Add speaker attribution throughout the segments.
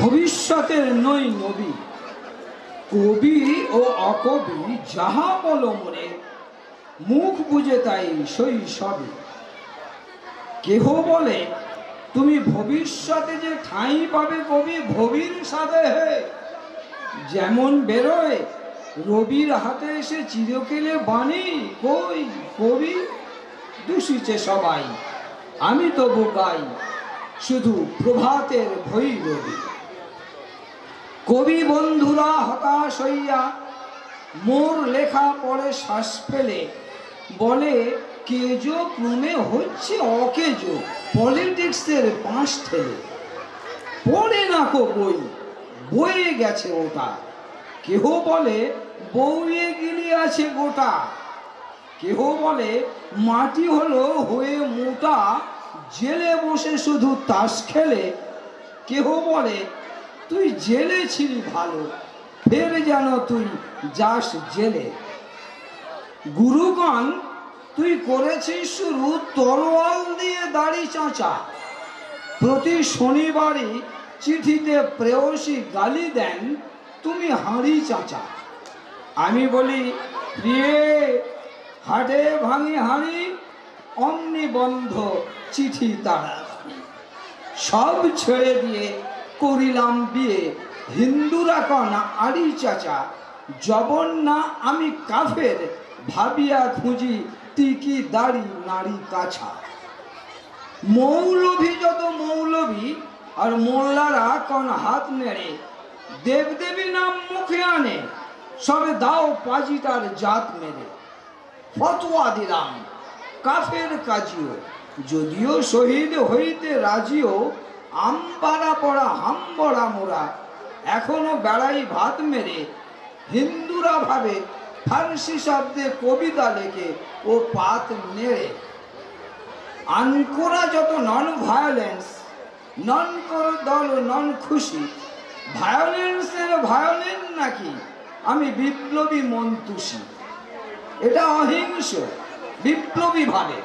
Speaker 1: ভবিষ্যতের নই নবী। কবি ও অকবি যাহা বলো মনে, মুখ বুঝে তাই সই সবে। কেহ বলে, তুমি ভবিষ্যতে যে ঠাঁই পাবে কবি ভবির সাথে হে। যেমন বেরোয়, রবির হাতে এসে চিরকেলে বাণী, কই কবি, দূষিছে সবাই, আমি তবু গাই, শুধু প্রভাতের ভৈরবী। কবি বন্ধুরা হতাশ হইয়া মোর লেখা পড়ে শ্বাস ফেলে। বলে, কেজো ক্রমে হচ্ছে অকেজো, পলিটিক্সের পাঁচ ঠেলে পড়ে না কো বই বয়ে গেছে ওটা। কেহ বলে বউয়ে গিলি আছে গোটা। কেহ বলে, মাটি হলো হয়ে মোটা, জেলে বসে শুধু তাস খেলে। কেহ বলে তুই জেলে ছিলি ভালো, ফের যেন তুই যাস জেলে। গুরুগণ, তুই করেছিস শুরু তরোয়াল দিয়ে দাড়ি চাঁচা। প্রতি শনিবারই চিঠিতে প্রেয়সী গালি দেন, তুমি হাঁড়ি চাঁচা। আমি বলি, প্রিয়ে, হাটে ভাঙি হাঁড়ি, অমনি বন্ধ চিঠি তারা সব ছেড়ে দিয়ে করিলাম বিয়ে। হিন্দুরা কন আড়ি চাচা, জবন না আমি কাফের, ভাবিয়া খুঁজি টিকি দাড়ি নারী কাছা। মৌলভী যত মৌলভী, আর মোল্লারা কন হাত নেড়ে, দেবদেবী নাম মুখে আনে, সবে দাও পাজিটার জাত মেরে। ফতোয়া দিলাম কাফের কাজিও, যদিও শহীদ হইতে রাজিও আমপাড়া পড়া হাম্বড়া মোরা। এখনও বেড়াই ভাত মেরে, হিন্দুরা ভাবে, ফার্সি শব্দে কবিতা লেখে ও পাত নেড়ে। আনকোরা যত নন ভায়োলেন্স নন কর দল নন খুশি ভায়োলেন্সের ভায়োলেন্স নাকি? আমি বিপ্লবী মন্তুষী। এটা অহিংস, বিপ্লবী ভাবে।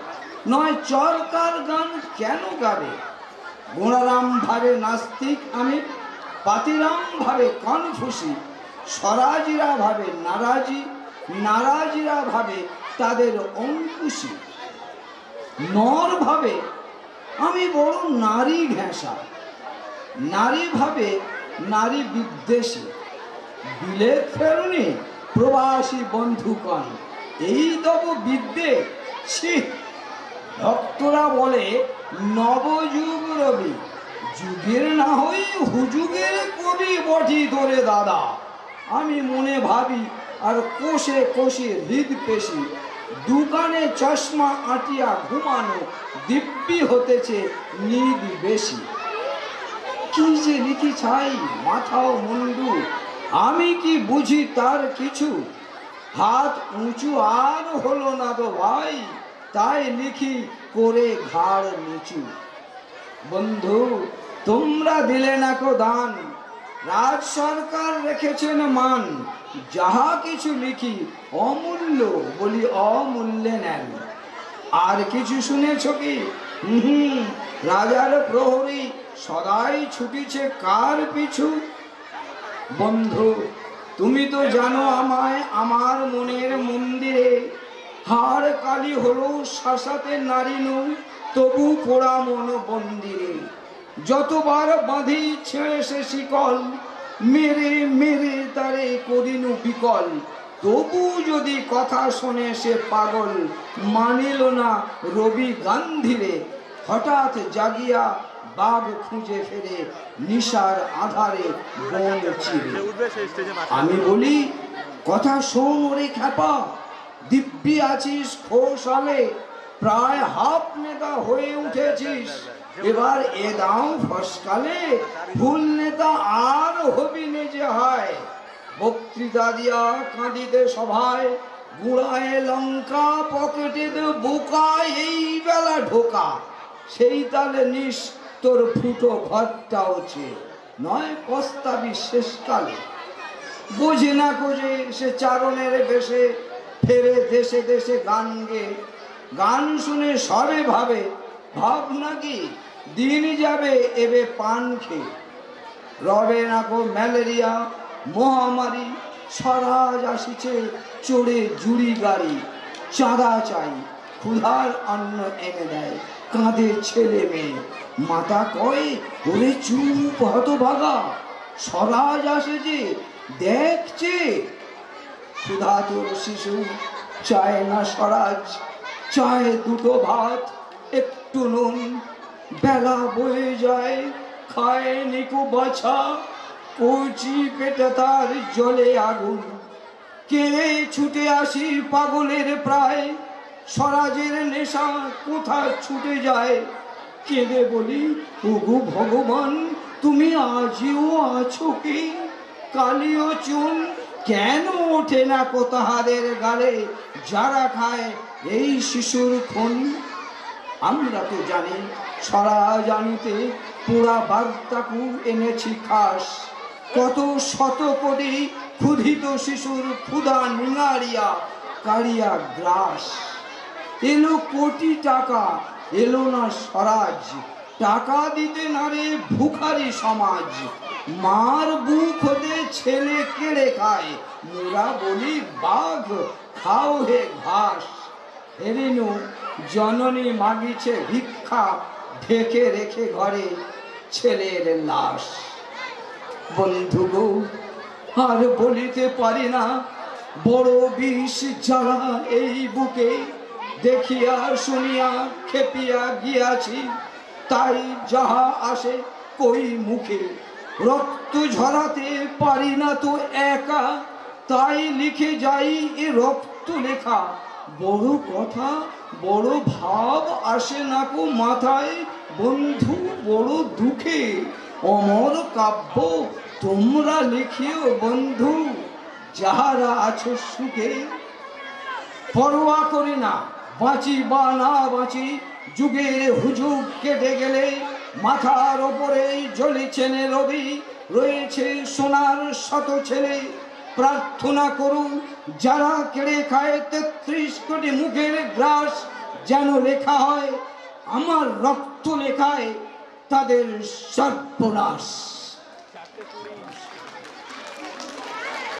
Speaker 1: নয় চরকার গান কেন গাবে? গুণারাম ভাবে নাস্তিক আমি, পাতিরাম ভাবে কনফুসি স্বরাজিরা ভাবে নারাজি, নারাজিরা ভাবে তাদের অঙ্কুশী। নর ভাবে আমি বড় নারী ঘেঁষা, নারী ভাবে নারী বিদ্বেষী। বিলেত ফেরুনি প্রবাসী বন্ধুগণ, এই তব বিদ্যে, ছি! ভক্তরা বলে, নবযুগ রবি, যুগের না হই হুজুগের কবি বটি ধরে দাদা। আমি মনে ভাবি, আর কোষে কোষে হৃদ পেশি, দোকানে চশমা আটিয়া ঘুমানো দিব্যি হতেছে নিদ বেশি। কি যে লিখি ছাই, মাথাও মুন্ডু, আমি কি বুঝি তার কিছু? হাত উঁচু আর হলো না তো ভাই। তাই লিখি করে ঘাড় নিচু। বন্ধু, তোমরা দিলে না কো দান। রাজ সরকার রেখেছেন মান। যাহা কিছু লিখি অমূল্য বলি অমূল্যে নেন। আর কিছু শুনেছ কি? হুম রাজার প্রহরী সদাই ছুটিছে কার পিছু? বন্ধু, তুমি তো জানো আমায়, আমার মনের মন্দিরে হার কালি হলো শাসাতে নারী নৌ তবু পোড়া মন মন্দিরে যতবার বাঁধি ছেড়ে সে শিকল মেরে মেরে তারে করিনু বিকল। তবু যদি কথা শোনে সে পাগল মানিল না রবি গান্ধীরে। হঠাৎ জাগিয়া বাঘ খুঁজে ফেরে নিশার আধারে বন চিরে। আমি বলি কথা শোন ওরে খ্যাপা দিব্যি আছিস খোসালে প্রায় হাফ নেতা হয়ে উঠেছিস। এবার এ দাও ফসকালে, ফুল নেতা আর হবি নে যে হয়। বক্তৃতা দিয়া কাঁদিতে সভায়, গুড়ায় লঙ্কা পকেটে বোকা এই বেলা ঢোকা। সেই তালে নিস, তোর ফুটো ঘরটা হচ্ছে নয় প্রস্তাবি শেষকালে। বোঝে না কোজে সে চারণের বেশে ফেরে দেশে দেশে গান গে। গান শুনে সবে ভাবে ভাব নাকি দিন যাবে এবে পান খেয়ে রবে নাকো ম্যালেরিয়া, মহামারী সরাজ আসিছে চড়ে জুড়ি গাড়ি। চাঁদা চাই, ক্ষুধার অন্ন এনে দেয় কাঁধে ছেলে মেয়ে। মাতা কয়, ওরে চুপ হতভাগা, স্বরাজ আসে যে, দেখছে ক্ষুধাতুর শিশু, চায় না স্বরাজ, চায় দুটো ভাত, একটু নুন। বেলা বয়ে যায়, খায় নিকু বাছা কচি পেটে তার জলে আগুন। কেড়ে ছুটে আসি পাগলের প্রায়, স্বরাজের নেশা কোথা ছুটে যায়? কেঁদে বলি, ওগো ভগবান, তুমি আজিও আছো কি? কালিও চুন কেন ওঠে না কোতাহাদের গালে? যারা খায় এই শিশুর খুন? আমরা তো জানি, সরা জানিতে পুরা বার্তাকু এনেছি খাস। কত শত কোটি ক্ষুধিত শিশুর ক্ষুধা নিঙারিয়া কারিয়া গ্রাস। এলো কোটি টাকা, এলো না স্বরাজ। টাকা দিতে না রে ভুখারি সমাজ। মার বুক হতে ছেলে কেড়ে খায়। মোরা বলি, বাঘ, খাও হে ঘাস। হেরিনু জননী মাগিছে ভিক্ষা, ঢেকে রেখে ঘরে ছেলের লাশ। বন্ধু গো, আর বলিতে পারি না, বড় বিষ জ্বালা এই বুকে। দেখিয়া শুনিয়া খেপিয়া গিয়াছি তাই যাহা আসে কই মুখে। রক্ত ঝরাতে পারি না তো একা, তাই লিখে যাই এ রক্ত লেখা। বড় কথা, বড় ভাব আসে না কো মাথায়, বন্ধু বড় দুঃখে। অমর কাব্য তোমরা লিখিও বন্ধু, যাহারা আছো সুখে। পরোয়া করি না, বাঁচি বা না বাঁচি যুগের হুজুগ কেটে গেলে মাথার ওপরেই জ্বলিছেন রবি। রয়েছে সোনার শত ছেলে। প্রার্থনা করুন, যারা কেড়ে খায় তেত্রিশ কোটি মুখের গ্রাস, যেন লেখা হয়, আমার রক্ত লেখায় তাদের সর্বনাশ।